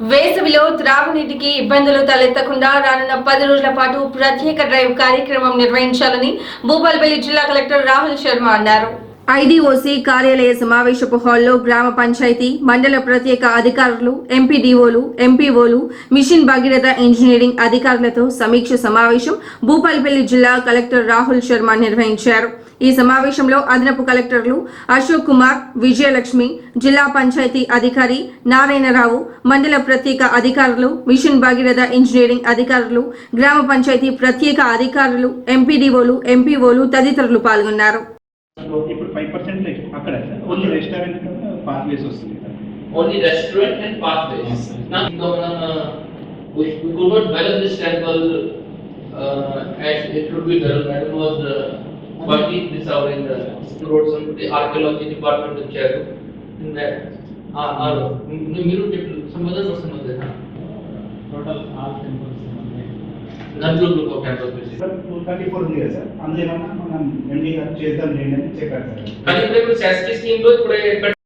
వేసవిలో త్రాగునీటికి ఇబ్బందులు తలెత్తకుండా రానున్న పది రోజుల పాటు ప్రత్యేక డ్రైవ్ కార్యక్రమం నిర్వహించాలని భూపాల్పల్లి జిల్లా కలెక్టర్ రాహుల్ శర్మ అన్నారు. ఐడిఓసి కార్యాలయ సమావేశపు హాల్లో గ్రామ పంచాయతీ మండల ప్రత్యేక అధికారులు ఎంపీడీఓలు ఎంపీఓలు మిషన్ భగీరథ ఇంజనీరింగ్ అధికారులతో సమీక్ష సమావేశం భూపాల్పల్లి జిల్లా కలెక్టర్ రాహుల్ శర్మ నిర్వహించారు. ఈ సమావేశంలో అదనపు కలెక్టర్లు అశోక్ కుమార్ విజయలక్ష్మి జిల్లా పంచాయతీ అధికారి నారాయణరావు మండల ప్రత్యేక అధికారులు మిషన్ భగీరథ ఇంజనీరింగ్ అధికారులు గ్రామ పంచాయతీ ప్రత్యేక అధికారులు ఎంపీడీఓలు ఎంపీఓలు తదితరులు పాల్గొన్నారు. ఇప్పుడు ఫైవ్ పర్సెంట్ అక్కడ ఓన్లీ రెస్టారెంట్ పాత్వేస్ వస్తుంది. Now, no, no, no, we, could not develop this temple, uh, as it should be done, madam was, uh, working this hour in the roads and the archaeology department వచ్చారు. In that, ఆ, మీ- మీరు సంబంధం వస్తున్నది, sir కానీ ఇప్పుడు శాస్త్రీయ స్కీమ్లో ఇప్పుడు